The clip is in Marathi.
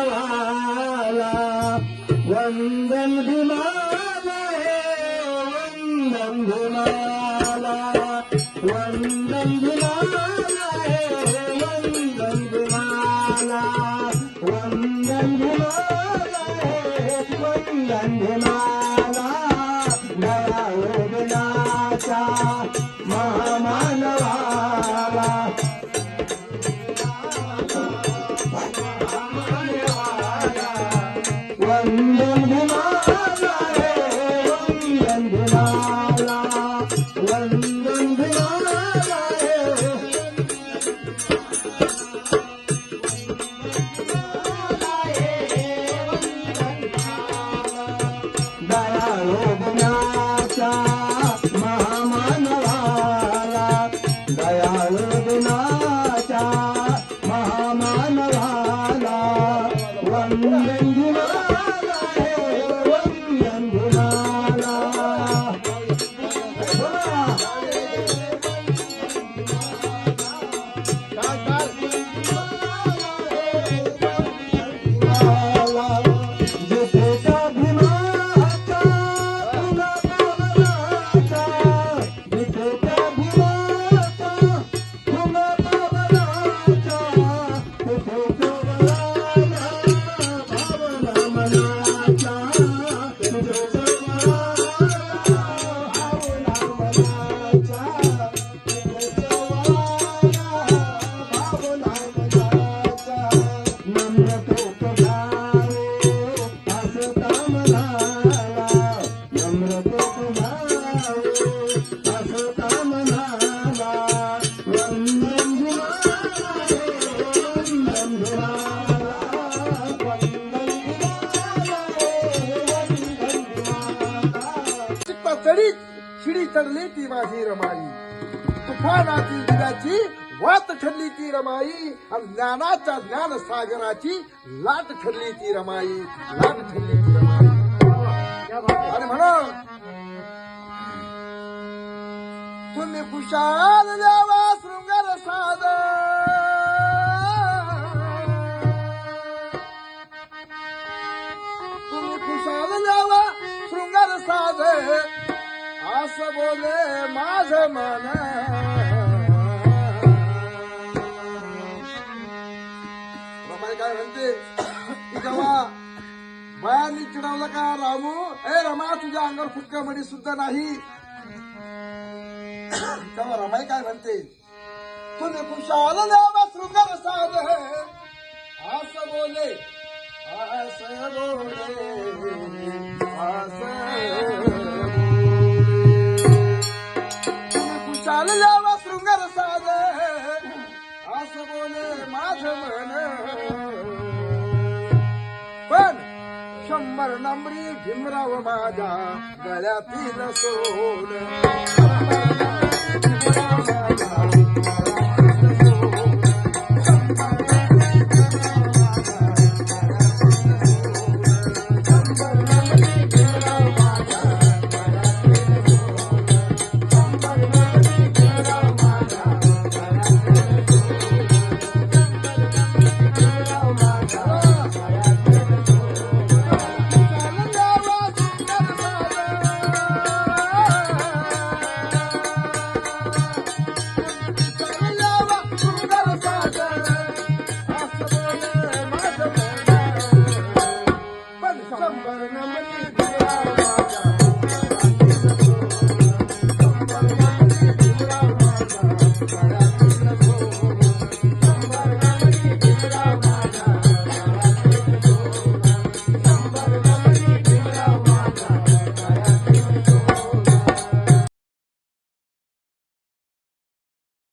महामानवाला वंदन भीमाला वंदन भीमाला वंदन भीमाला वंदन भीमाला ಕಾಳ शिडी ती माझी रमाई. तुफानाची दिलाची वात ठरली ती रमाई आणि ज्ञानाच्या ज्ञान सागराची लाट ठरली ती रमाई. लाट ठरली ती रमाई. आणि म्हणा तुम्ही खुशाल अस बोले माझ मन. रमाई काय म्हणते? जेव्हा बायांनी चिडवलं का रामू? ए रमा तुझ्या अंगावर फुटका मडी सुद्धा नाही. तेव्हा रमाई काय म्हणते? तुम्ही खुशाल द्यावा शृंगार साध असं बोले. असं बोले. नंबरी भीमराव माझ्या गळ्यातील सोन